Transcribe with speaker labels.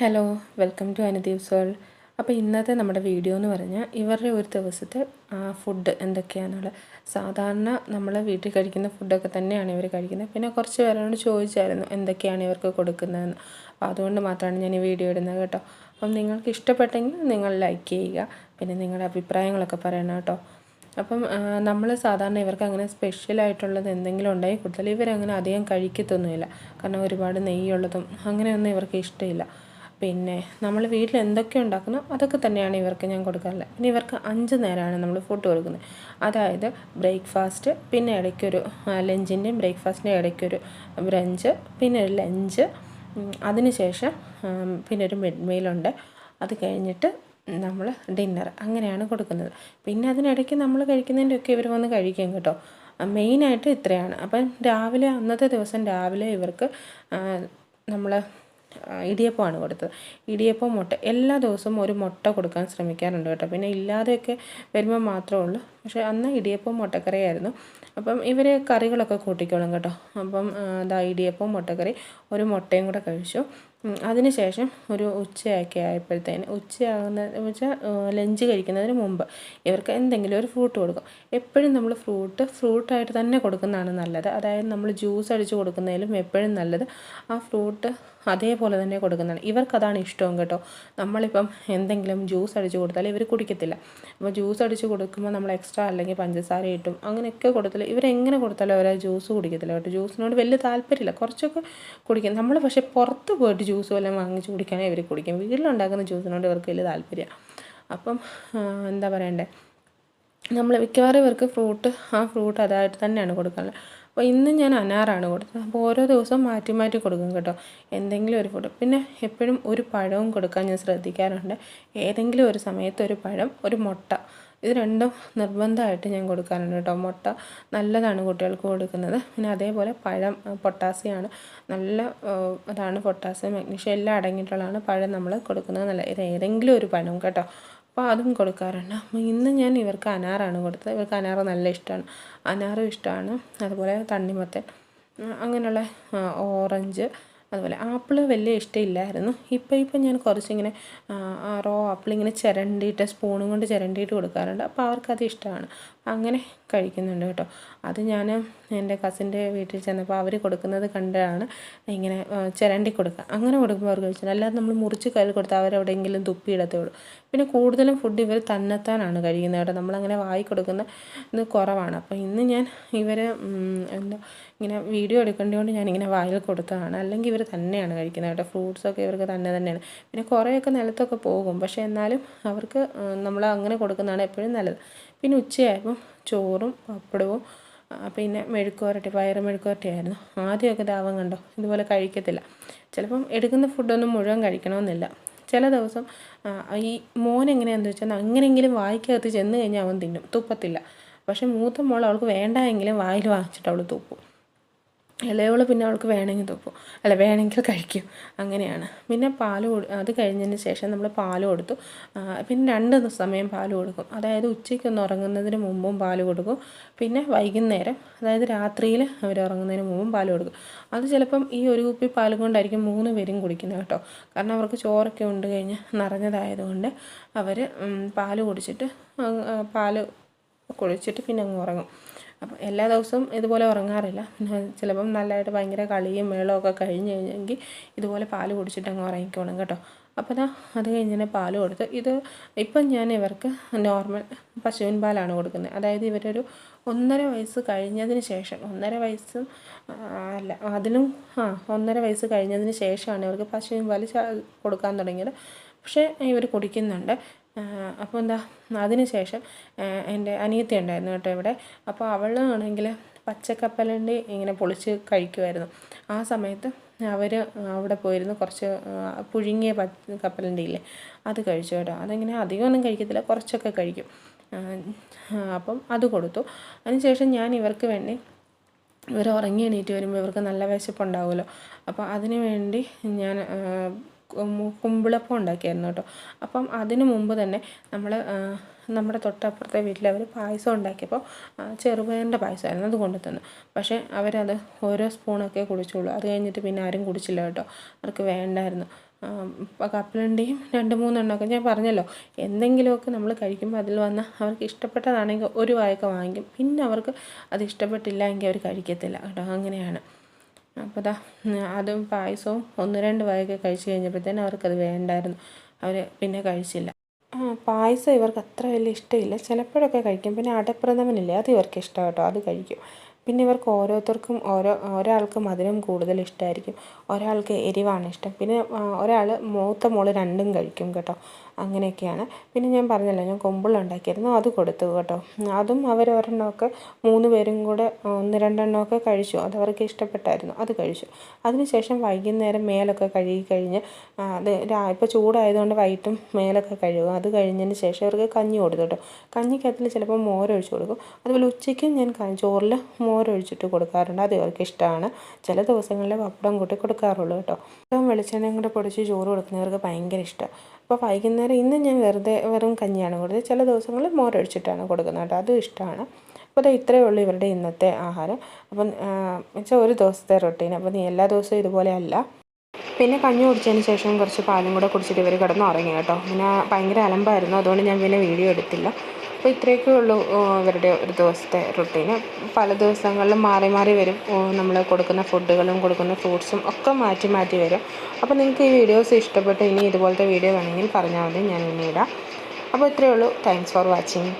Speaker 1: Hello welcome to Anudeep soul അപ്പോൾ ഇന്നത്തെ നമ്മുടെ വീഡിയോ എന്ന് പറഞ്ഞാൽ ഇവരുടെ ഒരു ദിവസത്തെ ഫുഡ് എന്തൊക്കെയാണെന്നുള്ളത് സാധാരണ നമ്മൾ വീട്ടിൽ കഴിക്കുന്ന ഫുഡൊക്കെ തന്നെയാണ് ഇവർ കഴിക്കുന്നത്. പിന്നെ കുറച്ച് പേരോട് ചോദിച്ചായിരുന്നു എന്തൊക്കെയാണ് ഇവർക്ക് കൊടുക്കുന്നതെന്ന്. അപ്പോൾ അതുകൊണ്ട് മാത്രമാണ് ഞാൻ ഈ വീഡിയോ ഇടുന്നത് കേട്ടോ. അപ്പം നിങ്ങൾക്ക് ഇഷ്ടപ്പെട്ടെങ്കിൽ നിങ്ങൾ ലൈക്ക് ചെയ്യുക. പിന്നെ നിങ്ങളുടെ അഭിപ്രായങ്ങളൊക്കെ പറയണം കേട്ടോ. അപ്പം നമ്മൾ സാധാരണ ഇവർക്ക് അങ്ങനെ സ്പെഷ്യലായിട്ടുള്ളത് എന്തെങ്കിലും ഉണ്ടായി കൊടുത്താൽ ഇവരങ്ങനെ അധികം കഴിക്കത്തൊന്നുമില്ല. കാരണം ഒരുപാട് നെയ്യുള്ളതും അങ്ങനെയൊന്നും ഇവർക്ക് ഇഷ്ടമില്ല. പിന്നെ നമ്മൾ വീട്ടിൽ എന്തൊക്കെ ഉണ്ടാക്കുന്നോ അതൊക്കെ തന്നെയാണ് ഇവർക്ക് ഞാൻ കൊടുക്കാറുള്ളത്. പിന്നെ ഇവർക്ക് അഞ്ച് നേരമാണ് നമ്മൾ ഫുഡ് കൊടുക്കുന്നത്. അതായത് ബ്രേക്ക്ഫാസ്റ്റ് പിന്നെ ഇടയ്ക്കൊരു ലഞ്ചിന്റെയും ബ്രേക്ക്ഫാസ്റ്റിന്റെ ഇടയ്ക്കൊരു ബ്രഞ്ച് പിന്നെ ഒരു ലഞ്ച് അതിനുശേഷം പിന്നെ ഒരു മിഡ് മീലുണ്ട് അത് കഴിഞ്ഞിട്ട് നമ്മൾ ഡിന്നർ അങ്ങനെയാണ് കൊടുക്കുന്നത്. പിന്നെ അതിനിടയ്ക്ക് നമ്മൾ കഴിക്കുന്നതിന്റെ ഒക്കെ ഇവർ വന്ന് കഴിക്കും കേട്ടോ. മെയിനായിട്ട് ഇത്രയാണ്. അപ്പം രാവിലെ അന്നത്തെ ദിവസം രാവിലെ ഇവർക്ക് നമ്മൾ ഇടിയപ്പമാണ് കൊടുത്തത്. ഇടിയപ്പം മുട്ട. എല്ലാ ദിവസവും ഒരു മുട്ട കൊടുക്കാൻ ശ്രമിക്കാറുണ്ട് കേട്ടോ. പിന്നെ ഇല്ലാതെയൊക്കെ വരുമ്പോൾ മാത്രമേ ഉള്ളൂ. പക്ഷേ അന്ന് ഇടിയപ്പം മുട്ടക്കറിയായിരുന്നു. അപ്പം ഇവർ കറികളൊക്കെ കൂട്ടിക്കോളും കേട്ടോ. അപ്പം ഇതാ ഇടിയപ്പം മുട്ടക്കറി ഒരു മുട്ടയും കൂടെ കഴിച്ചു. അതിനുശേഷം ഒരു ഉച്ചയൊക്കെ ആയപ്പോഴത്തേന് ഉച്ചയാകുന്ന വെച്ചാൽ ലഞ്ച് കഴിക്കുന്നതിന് മുമ്പ് ഇവർക്ക് എന്തെങ്കിലും ഒരു ഫ്രൂട്ട് കൊടുക്കും. എപ്പോഴും നമ്മൾ ഫ്രൂട്ട് ഫ്രൂട്ടായിട്ട് തന്നെ കൊടുക്കുന്നതാണ് നല്ലത്. അതായത് നമ്മൾ ജ്യൂസ് അടിച്ച് കൊടുക്കുന്നതിലും എപ്പോഴും നല്ലത് ആ ഫ്രൂട്ട് അതേപോലെ തന്നെ കൊടുക്കുന്നതാണ്. ഇവർക്കതാണ് ഇഷ്ടവും കേട്ടോ. നമ്മളിപ്പം എന്തെങ്കിലും ജ്യൂസ് അടിച്ച് കൊടുത്താൽ ഇവർ കുടിക്കത്തില്ല. അപ്പോൾ ജ്യൂസ് അടിച്ച് കൊടുക്കുമ്പോൾ നമ്മൾ എക്സ്ട്രാ അല്ലെങ്കിൽ പഞ്ചസാര ഇട്ടും അങ്ങനെയൊക്കെ കൊടുത്താലും ഇവരെങ്ങനെ കൊടുത്താലും അവർ ജ്യൂസ് കുടിക്കത്തില്ല കേട്ടോ. ജ്യൂസിനോട് വലിയ താല്പര്യമില്ല. കുറച്ചൊക്കെ കുടിക്കും. നമ്മൾ പക്ഷേ പുറത്ത് പോയിട്ട് ജ്യൂസ് വല്ലതും വാങ്ങിച്ച് കുടിക്കുകയാണെങ്കിൽ ഇവർ കുടിക്കും. വീട്ടിലുണ്ടാക്കുന്ന ജ്യൂസിനോട് ഇവർക്ക് വലിയ താല്പര്യമാണ് അപ്പം എന്താ പറയണ്ടേ? നമ്മൾ മിക്കവാറും ഇവർക്ക് ഫ്രൂട്ട് ആ ഫ്രൂട്ട് അതായിട്ട് തന്നെയാണ് കൊടുക്കാനുള്ളത് അപ്പോൾ ഇന്ന് ഞാൻ അനാറാണ് കൊടുത്തത്. അപ്പോൾ ഓരോ ദിവസവും മാറ്റി മാറ്റി കൊടുക്കും കേട്ടോ. എന്തെങ്കിലും ഒരു ഫുഡ് പിന്നെ എപ്പോഴും ഒരു പഴവും കൊടുക്കാൻ ഞാൻ ശ്രദ്ധിക്കാറുണ്ട്. ഏതെങ്കിലും ഒരു സമയത്ത് ഒരു പഴം ഒരു മുട്ട ഇത് രണ്ടും നിർബന്ധമായിട്ട് ഞാൻ കൊടുക്കാറുണ്ട് കേട്ടോ. മുട്ട നല്ലതാണ് കുട്ടികൾക്ക് കൊടുക്കുന്നത്. പിന്നെ അതേപോലെ പഴം പൊട്ടാസ്യമാണ്. നല്ല അതാണ് പൊട്ടാസ്യം മഗ്നീഷ്യം എല്ലാം അടങ്ങിയിട്ടുള്ളതാണ് പഴം നമ്മൾ കൊടുക്കുന്നത് നല്ല ഇത് ഏതെങ്കിലും ഒരു പഴം കേട്ടോ. അപ്പോൾ അതും കൊടുക്കാറുണ്ട്. അപ്പോൾ ഇന്ന് ഞാൻ ഇവർക്ക് അനാറാണ് കൊടുത്തത്. ഇവർക്ക് അനാറ് നല്ല ഇഷ്ടമാണ്. അനാറും ഇഷ്ടമാണ്. അതുപോലെ തണ്ണിമത്തൻ അങ്ങനെയുള്ള ഓറഞ്ച് അതുപോലെ ആപ്പിൾ വലിയ ഇഷ്ടമില്ലായിരുന്നു. ഇപ്പോൾ ഇപ്പം ഞാൻ കുറച്ചിങ്ങനെ റോ ആപ്പിൾ ഇങ്ങനെ ചിരണ്ടിയിട്ട് സ്പൂണും കൊണ്ട് ചിരണ്ടിയിട്ട് കൊടുക്കാറുണ്ട്. അപ്പോൾ അവർക്കത് ഇഷ്ടമാണ്. അങ്ങനെ കഴിക്കുന്നുണ്ട് കേട്ടോ. അത് ഞാൻ എന്റെ കസിന്റെ വീട്ടിൽ ചെന്നപ്പോൾ അവർ കൊടുക്കുന്നത് കണ്ടാണ് ഇങ്ങനെ ചിരണ്ടി കൊടുക്കുക അങ്ങനെ കൊടുക്കുമ്പോൾ അവർ കഴിച്ചത് അല്ലാതെ നമ്മൾ മുറിച്ച് കയ്യിൽ കൊടുത്താൽ അവരെവിടെയെങ്കിലും തുപ്പിയിടത്തേ ഉള്ളൂ പിന്നെ കൂടുതലും ഫുഡ് ഇവർ തന്നെത്താനാണ് കഴിക്കുന്നത് കേട്ടോ. നമ്മളങ്ങനെ വായി കൊടുക്കുന്ന ഇത് കുറവാണ്. അപ്പോൾ ഇന്ന് ഞാൻ ഇവർ എന്താ ഇങ്ങനെ വീഡിയോ എടുക്കേണ്ടതുകൊണ്ട് ഞാനിങ്ങനെ വായിൽ കൊടുത്തതാണ്. അല്ലെങ്കിൽ ഇവർ തന്നെയാണ് കഴിക്കുന്നത് കേട്ടോ. ഫ്രൂട്ട്സൊക്കെ ഇവർക്ക് തന്നെ തന്നെയാണ്. പിന്നെ കുറേയൊക്കെ നിലത്തൊക്കെ പോകും. പക്ഷേ എന്നാലും അവർക്ക് നമ്മൾ അങ്ങനെ കൊടുക്കുന്നതാണ് എപ്പോഴും നല്ലത്. പിന്നെ ഉച്ചയായപ്പം ചോറും പപ്പടവും പിന്നെ മെഴുക്കുവരട്ടി പയറ് മെഴുക്കുവരട്ടിയായിരുന്നു. ആദ്യമൊക്കെ ദാവം കണ്ടോ? ഇതുപോലെ കഴിക്കത്തില്ല. ചിലപ്പം എടുക്കുന്ന ഫുഡൊന്നും മുഴുവൻ കഴിക്കണമെന്നില്ല. ചില ദിവസം ഈ മോൻ എങ്ങനെയാണെന്ന് വെച്ചാൽ അങ്ങനെയെങ്കിലും വായിക്കകത്ത് ചെന്ന് കഴിഞ്ഞാൽ അവൻ തിന്നും. തുപ്പത്തില്ല. പക്ഷേ മൂത്ത മോൾ അവൾക്ക് വേണ്ട എങ്കിലും വായിൽ വാങ്ങിച്ചിട്ട് അവൾ തുപ്പും. ഇളയവൾ പിന്നെ അവൾക്ക് വേണമെങ്കിൽ തുപ്പും അല്ല വേണമെങ്കിൽ കഴിക്കും. അങ്ങനെയാണ്. പിന്നെ പാൽ അത് കഴിഞ്ഞതിന് ശേഷം നമ്മൾ പാൽ കൊടുത്തു. പിന്നെ രണ്ട് സമയം പാൽ കൊടുക്കും. അതായത് ഉച്ചയ്ക്കൊന്ന് ഉറങ്ങുന്നതിന് മുമ്പും പാൽ കൊടുക്കും. പിന്നെ വൈകുന്നേരം അതായത് രാത്രിയിൽ അവർ ഉറങ്ങുന്നതിന് മുമ്പും പാൽ കൊടുക്കും. അത് ചിലപ്പം ഈ ഒരു കുപ്പി പാൽ കൊണ്ടായിരിക്കും മൂന്ന് പേരും കുടിക്കുന്നത് കേട്ടോ. കാരണം അവർക്ക് ചോറൊക്കെ ഉണ്ട് കഴിഞ്ഞ് നിറഞ്ഞതായതുകൊണ്ട് അവർ പാൽ കുടിച്ചിട്ട് പാൽ കുടിച്ചിട്ട് പിന്നെ അങ്ങ് ഉറങ്ങും. അപ്പം എല്ലാ ദിവസവും ഇതുപോലെ ഉറങ്ങാറില്ല. പിന്നെ ചിലപ്പം നല്ലതായിട്ട് ഭയങ്കര കളിയും മേളമൊക്കെ കഴിഞ്ഞ് കഴിഞ്ഞെങ്കിൽ ഇതുപോലെ പാൽ കുടിച്ചിട്ട് അങ്ങ് ഉറങ്ങിക്കോളും കേട്ടോ. അപ്പോൾ അതാ അത് കഴിഞ്ഞ് പാൽ കൊടുത്ത് ഇത് ഇപ്പം ഞാൻ ഇവർക്ക് നോർമൽ പശുവിൻ പാലാണ് കൊടുക്കുന്നത്. അതായത് ഇവരൊരു ഒന്നര വയസ്സ് കഴിഞ്ഞതിന് ശേഷം ഒന്നര വയസ്സും അല്ല അതിലും ആ ഒന്നര വയസ്സ് കഴിഞ്ഞതിന് ശേഷമാണ് ഇവർക്ക് പശുവിൻ പാൽ കൊടുക്കാൻ തുടങ്ങിയത്. പക്ഷേ ഇവർ കുടിക്കുന്നുണ്ട്. അപ്പോൾ എന്താ അതിന് ശേഷം എന്റെ അനിയത്തി ഉണ്ടായിരുന്നു കേട്ടോ ഇവിടെ. അപ്പോൾ അവളാണെങ്കിൽ പച്ചക്കപ്പലണ്ടി ഇങ്ങനെ പൊളിച്ച് കഴിക്കുമായിരുന്നു ആ സമയത്ത് അവർ അവിടെ പോയിരുന്നു കുറച്ച് പുഴുങ്ങിയ കപ്പലണ്ടി ഇല്ലേ അത് കഴിച്ചു കേട്ടോ. അതിങ്ങനെ അധികമൊന്നും കഴിക്കത്തില്ല കുറച്ചൊക്കെ കഴിക്കും. അപ്പം അത് കൊടുത്തു. അതിനുശേഷം ഞാൻ ഇവർക്ക് വേണ്ടി ഇവർ ഉറങ്ങി എണീറ്റ് വരുമ്പോൾ ഇവർക്ക് നല്ല വിശപ്പുണ്ടാവുമല്ലോ. അപ്പോൾ അതിനു വേണ്ടി ഞാൻ കുമ്പിളപ്പം ഉണ്ടാക്കിയായിരുന്നു കേട്ടോ. അപ്പം അതിന് മുമ്പ് തന്നെ നമ്മൾ നമ്മുടെ തൊട്ടപ്പുറത്തെ വീട്ടിൽ അവർ പായസം ഉണ്ടാക്കിയപ്പോൾ ചെറുപയറിന്റെ പായസമായിരുന്നു അത് കൊണ്ടു തന്നു പക്ഷേ അവരത് ഓരോ സ്പൂണൊക്കെ കുടിച്ചുള്ളൂ അത് കഴിഞ്ഞിട്ട് പിന്നെ ആരും കുടിച്ചില്ല കേട്ടോ. അവർക്ക് വേണ്ടായിരുന്നു. കപ്പലണ്ടിയും രണ്ട് മൂന്നെണ്ണമൊക്കെ ഞാൻ പറഞ്ഞല്ലോ. എന്തെങ്കിലുമൊക്കെ നമ്മൾ കഴിക്കുമ്പോൾ അതിൽ വന്ന അവർക്ക് ഇഷ്ടപ്പെട്ടതാണെങ്കിൽ ഒരു വായൊക്കെ വാങ്ങിക്കും. പിന്നെ അവർക്ക് അത് ഇഷ്ടപ്പെട്ടില്ല എങ്കിൽ അവർ കഴിക്കത്തില്ല കേട്ടോ. അങ്ങനെയാണ്. അപ്പോൾ ദാ അതും പായസവും ഒന്ന് രണ്ട് വായൊക്കെ കഴിച്ച് കഴിഞ്ഞപ്പോഴത്തേനും അവർക്കത് വേണ്ടായിരുന്നു. അവർ പിന്നെ കഴിച്ചില്ല. പായസം ഇവർക്ക് അത്ര വലിയ ഇഷ്ടമില്ല. ചിലപ്പോഴൊക്കെ കഴിക്കും. പിന്നെ അടപ്രഥമനില്ലേ അത് ഇവർക്ക് ഇഷ്ടം കേട്ടോ അത് കഴിക്കും. പിന്നെ ഇവർക്ക് ഓരോരുത്തർക്കും ഓരോ ഒരാൾക്ക് മധുരം കൂടുതൽ ഇഷ്ടമായിരിക്കും. ഒരാൾക്ക് എരിവാണ് ഇഷ്ടം. പിന്നെ ഒരാൾ മൂത്ത മോൾ രണ്ടും കഴിക്കും കേട്ടോ. അങ്ങനെയൊക്കെയാണ്. പിന്നെ ഞാൻ പറഞ്ഞല്ലോ ഞാൻ കൊമ്പുള്ള ഉണ്ടാക്കിയിരുന്നു അത് കൊടുത്തു കേട്ടോ. അതും അവർ ഒരെണ്ണമൊക്കെ മൂന്ന് പേരും കൂടെ ഒന്ന് രണ്ടെണ്ണമൊക്കെ കഴിച്ചു. അത് അവർക്ക് ഇഷ്ടപ്പെട്ടായിരുന്നു അത് കഴിച്ചു. അതിനുശേഷം വൈകുന്നേരം മേലൊക്കെ കഴുകി കഴിഞ്ഞ് അത് ഇപ്പോൾ ചൂടായതുകൊണ്ട് വൈകിട്ടും മേലൊക്കെ കഴുകും. അത് കഴിഞ്ഞതിന് ശേഷം അവർക്ക് കഞ്ഞി കൊടുത്തു കേട്ടോ. കഞ്ഞിക്കകത്തിൽ ചിലപ്പോൾ മോരൊഴിച്ച് കൊടുക്കും. അതുപോലെ ഉച്ചയ്ക്കും ഞാൻ ചോറിൽ മോരൊഴിച്ചിട്ട് കൊടുക്കാറുണ്ട്. അത് ഇവർക്ക് ഇഷ്ടമാണ്. ചില ദിവസങ്ങളിൽ പപ്പടം കൂട്ടി കൊടുക്കാറുള്ളൂ കേട്ടോ. വെളിച്ചെണ്ണയും കൂടെ പൊടിച്ച് ചോറ് കൊടുക്കുന്നവർക്ക് ഭയങ്കര ഇഷ്ടമാണ് അപ്പോൾ വൈകുന്നേരം ഇന്ന് ഞാൻ വെറുതെ വെറും കഞ്ഞിയാണ് കൊടുത്തത്. ചില ദിവസങ്ങളിൽ മോരൊഴിച്ചിട്ടാണ് കൊടുക്കുന്നത് കേട്ടോ. അതും ഇഷ്ടമാണ്. അപ്പോൾ അത് ഇത്രയേ ഉള്ളൂ ഇവരുടെ ഇന്നത്തെ ആഹാരം. അപ്പം വെച്ചാൽ ഒരു ദിവസത്തെ റൊട്ടീൻ അപ്പോൾ നീ എല്ലാ ദിവസവും ഇതുപോലെ അല്ല. പിന്നെ കഞ്ഞി കുടിച്ചതിന് ശേഷം കുറച്ച് പാലും കൂടെ കുടിച്ചിട്ട് ഇവർ കിടന്നുറങ്ങി കേട്ടോ. പിന്നെ ഭയങ്കര അലമ്പായിരുന്നു. അതുകൊണ്ട് ഞാൻ പിന്നെ വീഡിയോ എടുത്തില്ല. അപ്പോൾ ഇത്രയൊക്കെ ഉള്ളൂ അവരുടെ ഒരു ദിവസത്തെ റുട്ടീന് പല ദിവസങ്ങളിലും മാറി മാറി വരും. നമ്മൾ കൊടുക്കുന്ന ഫുഡുകളും കൊടുക്കുന്ന ഫ്രൂട്ട്സും ഒക്കെ മാറ്റി മാറ്റി വരും. അപ്പോൾ നിങ്ങൾക്ക് ഈ വീഡിയോസ് ഇഷ്ടപ്പെട്ട് ഇനി ഇതുപോലത്തെ വീഡിയോ വേണമെങ്കിൽ പറഞ്ഞാൽ മതി. ഞാൻ ഇനി ഇടാം. അപ്പോൾ ഇത്രയേ ഉള്ളൂ. Thanks for watching